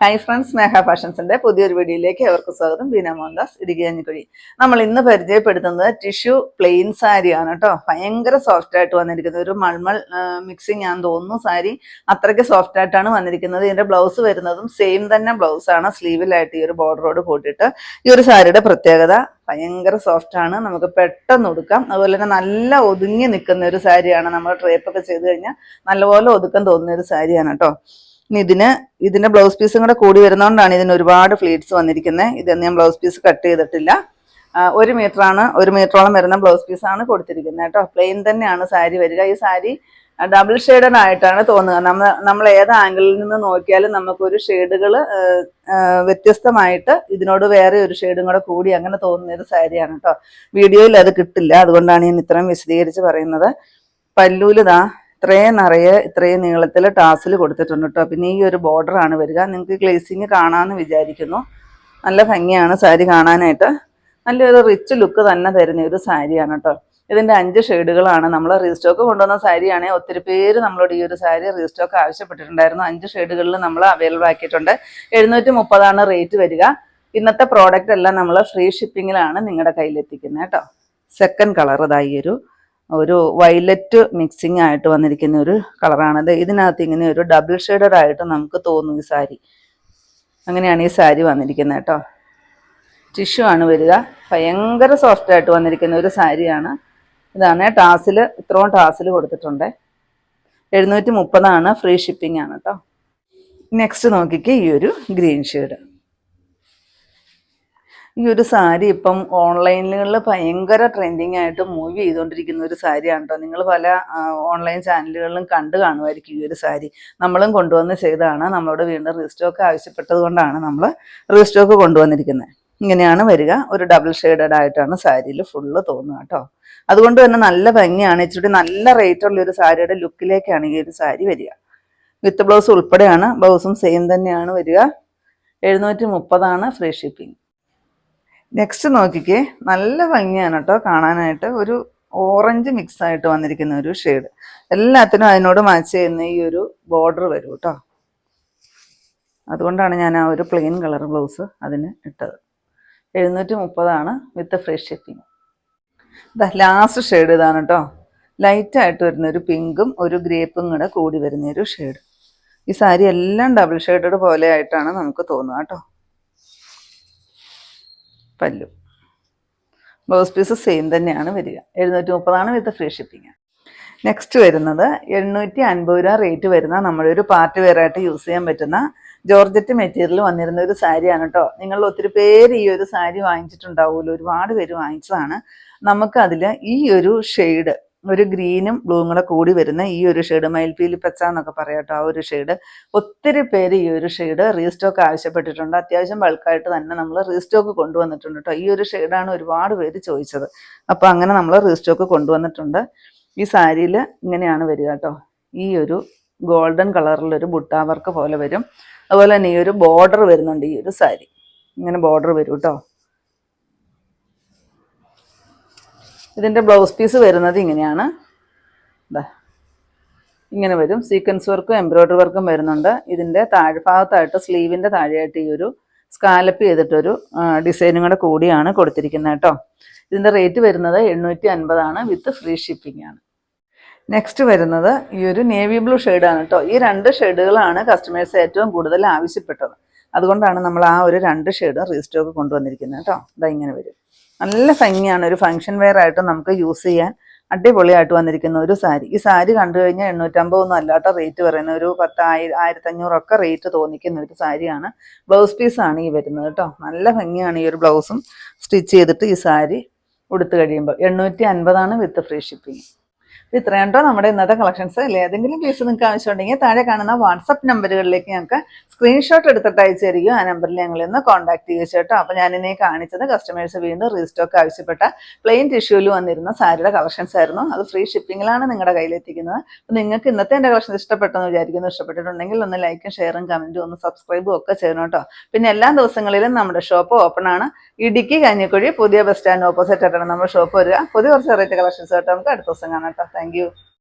Hi friends സ്നേഹ ഫാഷൻസിന്റെ പുതിയൊരു വീഡിയോയിലേക്ക് അവർക്ക് സ്വാഗതം. ബീന മോഹൻദാസ് ഇടുക്കി നമ്മൾ ഇന്ന് പരിചയപ്പെടുത്തുന്നത് ടിഷ്യൂ പ്ലെയിൻ സാരിയാണ് കേട്ടോ ഭയങ്കര സോഫ്റ്റ് ആയിട്ട് വന്നിരിക്കുന്നത്. ഒരു മൾമൾ മിക്സിങ് ആണെന്ന് തോന്നുന്നു സാരി അത്രയ്ക്ക് സോഫ്റ്റ് ആയിട്ടാണ് വന്നിരിക്കുന്നത്. ഇതിന്റെ ബ്ലൗസ് വരുന്നതും സെയിം തന്നെ ബ്ലൗസ് ആണ്. സ്ലീവിലായിട്ട് ഈ ഒരു ബോർഡറോട് കൂട്ടിയിട്ട് ഈ ഒരു സാരിയുടെ പ്രത്യേകത ഭയങ്കര സോഫ്റ്റ് ആണ്. നമുക്ക് പെട്ടെന്ന് ഒടുക്കാം അതുപോലെ തന്നെ നല്ല ഒതുങ്ങി നിൽക്കുന്ന ഒരു സാരിയാണ് നമ്മൾ ഡ്രേപ്പൊക്കെ ചെയ്ത് കഴിഞ്ഞാൽ നല്ലപോലെ ഒതുക്കം തോന്നുന്ന ഒരു സാരിയാണ് കേട്ടോ ഇതിന് ഇതിന്റെ ബ്ലൗസ് പീസും കൂടെ കൂടി വരുന്നതുകൊണ്ടാണ് ഇതിന് ഒരുപാട് ഫ്ലീറ്റ്സ് വന്നിരിക്കുന്നത് ഇതൊന്നും ഞാൻ ബ്ലൗസ് പീസ് കട്ട് ചെയ്തിട്ടില്ല. ഒരു മീറ്റർ ആണ് ഒരു മീറ്ററോളം വരുന്ന ബ്ലൗസ് പീസാണ് കൊടുത്തിരിക്കുന്നത് കേട്ടോ. പ്ലെയിൻ തന്നെയാണ് സാരി വരിക. ഈ സാരി ഡബിൾ ഷെയ്ഡഡ് ആയിട്ടാണ് തോന്നുക. നമ്മൾ നമ്മൾ ഏത് ആംഗിളിൽ നിന്ന് നോക്കിയാലും നമുക്കൊരു ഷെയ്ഡുകൾ വ്യത്യസ്തമായിട്ട് ഇതിനോട് വേറെ ഒരു ഷെയ്ഡും കൂടെ കൂടി അങ്ങനെ തോന്നുന്ന ഒരു സാരിയാണ് കേട്ടോ. വീഡിയോയിൽ അത് കിട്ടില്ല. അതുകൊണ്ടാണ് ഞാൻ ഇത്രയും വിശദീകരിച്ച് പറയുന്നത്. പല്ലൂലിതാ ഇത്രയും നിറയെ ഇത്രയും നീളത്തിൽ ടാസിൽ കൊടുത്തിട്ടുണ്ട് കേട്ടോ. പിന്നെ ഈ ഒരു ബോർഡർ ആണ് വരിക. നിങ്ങൾക്ക് ഗ്ലേസിങ് കാണാമെന്ന് വിചാരിക്കുന്നു. നല്ല ഭംഗിയാണ് സാരി കാണാനായിട്ട്. നല്ലൊരു റിച്ച് ലുക്ക് തന്നെ തരുന്ന ഒരു സാരിയാണ് കേട്ടോ. ഇതിന്റെ അഞ്ച് ഷെയ്ഡുകളാണ് നമ്മൾ റീസ്റ്റോക്ക് കൊണ്ടുവന്ന സാരിയാണെങ്കിൽ ഒത്തിരി പേര് നമ്മളോട് ഈ ഒരു സാരി റീസ്റ്റോക്ക് ആവശ്യപ്പെട്ടിട്ടുണ്ടായിരുന്നു. അഞ്ച് ഷെയ്ഡുകളിൽ നമ്മൾ അവൈലബിൾ ആക്കിയിട്ടുണ്ട്. എഴുന്നൂറ്റി മുപ്പതാണ് റേറ്റ് വരിക. ഇന്നത്തെ പ്രോഡക്റ്റ് എല്ലാം നമ്മൾ ഫ്രീ ഷിപ്പിങ്ങിലാണ് നിങ്ങളുടെ കയ്യിലെത്തിക്കുന്നത് കേട്ടോ. സെക്കൻഡ് കളർ ഇതായി ഒരു ഒരു വൈലറ്റ് മിക്സിംഗ് ആയിട്ട് വന്നിരിക്കുന്ന ഒരു കളറാണത് ഇതിനകത്ത് ഇങ്ങനെ ഒരു ഡബിൾ ഷെയ്ഡഡ് ആയിട്ട് നമുക്ക് തോന്നും ഈ സാരി. അങ്ങനെയാണ് ഈ സാരി വന്നിരിക്കുന്നത് കേട്ടോ. ടിഷ്യൂ ആണ് വരിക. ഭയങ്കര സോഫ്റ്റ് ആയിട്ട് വന്നിരിക്കുന്ന ഒരു സാരിയാണ്. ഇതാണ് ടാസിൽ ഇത്രയും ടാസിൽ കൊടുത്തിട്ടുണ്ട്. എഴുന്നൂറ്റി മുപ്പതാണ് ഫ്രീ ഷിപ്പിംഗ് ആണ് കേട്ടോ. നെക്സ്റ്റ് നോക്കിക്ക് ഈ ഒരു ഗ്രീൻ ഷെയ്ഡ് ഈ ഒരു സാരി ഇപ്പം ഓൺലൈനുകളിൽ ഭയങ്കര ട്രെൻഡിങ് ആയിട്ട് മൂവ് ചെയ്തുകൊണ്ടിരിക്കുന്ന ഒരു സാരിയാണ് കേട്ടോ നിങ്ങൾ പല ഓൺലൈൻ ചാനലുകളിലും കണ്ടു കാണുമായിരിക്കും ഈ ഒരു സാരി. നമ്മളും കൊണ്ടുവന്ന് ചെയ്തതാണ്. നമ്മളോട് വീണ്ടും റീസ്റ്റോക്ക് ആവശ്യപ്പെട്ടത് കൊണ്ടാണ് നമ്മൾ റീസ്റ്റോക്ക് കൊണ്ടുവന്നിരിക്കുന്നത്. ഇങ്ങനെയാണ് വരിക. ഒരു ഡബിൾ ഷെയ്ഡഡ് ആയിട്ടാണ് സാരിയിൽ ഫുള്ള് തോന്നുക കേട്ടോ അതുകൊണ്ട് തന്നെ നല്ല ഭംഗിയാണ്. ഇച്ചിരി നല്ല റേറ്റ് ഉള്ള ഒരു സാരിയുടെ ലുക്കിലേക്കാണ് ഈ ഒരു സാരി വരിക. വിത്ത് ബ്ലൗസ് ഉൾപ്പെടെയാണ്. ബ്ലൗസും സെയിം തന്നെയാണ് വരിക. എഴുന്നൂറ്റി മുപ്പതാണ് ഫ്രീ ഷിപ്പിംഗ് നെക്സ്റ്റ് നോക്കിക്കേ. നല്ല ഭംഗിയാണ് കേട്ടോ കാണാനായിട്ട്. ഒരു ഓറഞ്ച് മിക്സ് ആയിട്ട് വന്നിരിക്കുന്ന ഒരു ഷെയ്ഡ് എല്ലാത്തിനും അതിനോട് മാച്ച് ചെയ്യുന്ന ഈ ഒരു ബോർഡർ വരും കേട്ടോ അതുകൊണ്ടാണ് ഞാൻ ആ ഒരു പ്ലെയിൻ കളർ ബ്ലൗസ് അതിന് ഇട്ടത്. എഴുന്നൂറ്റി മുപ്പതാണ് വിത്ത് ഫ്രീ ഷിപ്പിംഗ് ഇതാ ലാസ്റ്റ് ഷെയ്ഡ് ഇതാണ് കേട്ടോ ലൈറ്റായിട്ട് വരുന്ന ഒരു പിങ്കും ഒരു ഗ്രേപ്പും കൂടെ കൂടി വരുന്ന ഒരു ഷെയ്ഡ് ഈ സാരി എല്ലാം ഡബിൾ ഷെയ്ഡഡ് പോലെ ആയിട്ടാണ് നമുക്ക് തോന്നുക കേട്ടോ പല്ലു. ബ്ലൗസ് പീസ് സെയിം തന്നെയാണ് വരിക. എഴുന്നൂറ്റി മുപ്പതാണ് വിത്ത് ഫ്രീ ഷിപ്പിംഗ് നെക്സ്റ്റ് വരുന്നത് എണ്ണൂറ്റി അൻപത് രൂപ റേറ്റ് വരുന്ന നമ്മുടെ ഒരു പാർട്ടി വെയർ ആയിട്ട് യൂസ് ചെയ്യാൻ പറ്റുന്ന ജോർജറ്റ് മെറ്റീരിയൽ വന്നിരുന്ന ഒരു സാരിയാണ് കേട്ടോ നിങ്ങൾ ഒത്തിരി പേര് ഈ ഒരു സാരി വാങ്ങിച്ചിട്ടുണ്ടാവുമല്ലോ ഒരുപാട് പേര് വാങ്ങിച്ചതാണ്. നമുക്ക് അതിൽ ഈ ഒരു ഷെയ്ഡ് ഒരു ഗ്രീനും ബ്ലൂവും കൂടെ കൂടി വരുന്ന ഈ ഒരു ഷെയ്ഡ് മയിൽപ്പീലി പച്ച എന്നൊക്കെ പറയാം ആ ഒരു ഷെയ്ഡ്. ഒത്തിരി പേര് ഈ ഒരു ഷെയ്ഡ് റീസ്റ്റോക്ക് ആവശ്യപ്പെട്ടിട്ടുണ്ട്. അത്യാവശ്യം ബൾക്കായിട്ട് തന്നെ നമ്മൾ റീസ്റ്റോക്ക് കൊണ്ടുവന്നിട്ടുണ്ട് കേട്ടോ. ഈ ഒരു ഷെയ്ഡാണ് ഒരുപാട് പേര് ചോദിച്ചത്. അപ്പോൾ അങ്ങനെ നമ്മൾ റീസ്റ്റോക്ക് കൊണ്ടുവന്നിട്ടുണ്ട്. ഈ സാരിയിൽ ഇങ്ങനെയാണ് വരിക കേട്ടോ. ഈ ഒരു ഗോൾഡൻ കളറിലൊരു ബുട്ടാ വർക്ക് പോലെ വരും. അതുപോലെ തന്നെ ഈ ഒരു ബോർഡർ വരുന്നുണ്ട് ഈ ഒരു സാരി. ഇങ്ങനെ ബോർഡർ വരും കേട്ടോ. ഇതിന്റെ ബ്ലൗസ് പീസ് വരുന്നത് ഇങ്ങനെയാണ്. ഇങ്ങനെ വരും. സീക്വൻസ് വർക്കും എംബ്രോയ്ഡറി വർക്കും വരുന്നുണ്ട്. ഇതിന്റെ താഴ്ഭാഗത്തായിട്ട് സ്ലീവിന്റെ താഴെയായിട്ട് ഈ ഒരു സ്കാലപ്പ് ചെയ്തിട്ടൊരു ഡിസൈനും കൂടെ കൂടിയാണ് കൊടുത്തിരിക്കുന്നത് കേട്ടോ. ഇതിന്റെ റേറ്റ് വരുന്നത് എണ്ണൂറ്റി അൻപതാണ് വിത്ത് ഫ്രീ ഷിപ്പിംഗ് ആണ്. നെക്സ്റ്റ് വരുന്നത് ഈ ഒരു നേവി ബ്ലൂ ഷെയ്ഡാണ് കേട്ടോ. ഈ രണ്ട് ഷെയ്ഡുകളാണ് കസ്റ്റമേഴ്സ് ഏറ്റവും കൂടുതൽ ആവശ്യപ്പെട്ടത്. അതുകൊണ്ടാണ് നമ്മൾ ആ ഒരു രണ്ട് ഷെയ്ഡും റീസ്റ്റോക്ക് കൊണ്ടുവന്നിരിക്കുന്നത് കേട്ടോ. ഇതാ ഇങ്ങനെ വരും. നല്ല ഭംഗിയാണ്. ഒരു ഫംഗ്ഷൻ വെയർ ആയിട്ട് നമുക്ക് യൂസ് ചെയ്യാൻ അടിപൊളിയായിട്ട് വന്നിരിക്കുന്ന ഒരു സാരി. ഈ സാരി കണ്ടു കഴിഞ്ഞാൽ എണ്ണൂറ്റമ്പതൊന്നും അല്ലാത്ത റേറ്റ് പറയുന്ന ഒരു പത്ത് ആയിരം ആയിരത്തഞ്ഞൂറൊക്കെ റേറ്റ് തോന്നിക്കുന്ന ഒരു സാരിയാണ്. ബ്ലൗസ് പീസാണ് ഈ വരുന്നത് കേട്ടോ. നല്ല ഭംഗിയാണ് ഈ ഒരു ബ്ലൗസും സ്റ്റിച്ച് ചെയ്തിട്ട് ഈ സാരി ഉടുത്തു കഴിയുമ്പോൾ എണ്ണൂറ്റി അൻപതാണ് വിത്ത് ഫ്രീ ഷിപ്പിംഗ് ഇത്രയും കേട്ടോ നമ്മുടെ ഇന്നത്തെ കളക്ഷൻസ് അല്ലെ? ഏതെങ്കിലും പീസ് നിങ്ങൾക്ക് ആവശ്യമുണ്ടെങ്കിൽ താഴെ കാണുന്ന വാട്സപ്പ് നമ്പറുകളിലേക്ക് ഞങ്ങൾക്ക് സ്ക്രീൻഷോട്ട് എടുത്തിട്ട് അയച്ചു തരികയോ ആ നമ്പറിൽ ഞങ്ങൾ ഇന്ന് കോൺടാക്ട് ചെയ്യുക കേട്ടോ അപ്പോൾ ഇനി കാണിച്ചത് കസ്റ്റമേഴ്സ് വീണ്ടും റീസ്റ്റോക്ക് ആവശ്യപ്പെട്ട പ്ലെയിൻ ടിഷ്യൂവിൽ വന്നിരുന്ന സാരിയുടെ കളക്ഷൻസ് ആയിരുന്നു. അത് ഫ്രീ ഷിപ്പിംഗിലാണ് നിങ്ങളുടെ കയ്യിലെത്തിക്കുന്നത്. അപ്പോൾ നിങ്ങൾക്ക് ഇന്നത്തെ എന്റെ കളക്ഷൻ ഇഷ്ടപ്പെട്ടെന്ന് വിചാരിക്കുന്നു. ഇഷ്ടപ്പെട്ടിട്ടുണ്ടെങ്കിൽ ഒന്ന് ലൈക്കും ഷെയറും കമന്റും ഒന്ന് സബ്സ്ക്രൈബും ഒക്കെ ചെയ്യണം കേട്ടോ. പിന്നെ എല്ലാ ദിവസങ്ങളിലും നമ്മുടെ ഷോപ്പ് ഓപ്പൺ ആണ്. ഇടുക്കി കഞ്ഞിക്കുഴി പുതിയ ബസ് സ്റ്റാൻഡ് ഓപ്പോസിറ്റ് ആയിട്ടാണ് നമ്മുടെ ഷോപ്പ് വരിക. പുതിയ കുറച്ച് വെറൈറ്റി കളക്ഷൻസ് ആയിട്ട് നമുക്ക് അടുത്ത ദിവസം കാണാം കേട്ടോ. താങ്ക്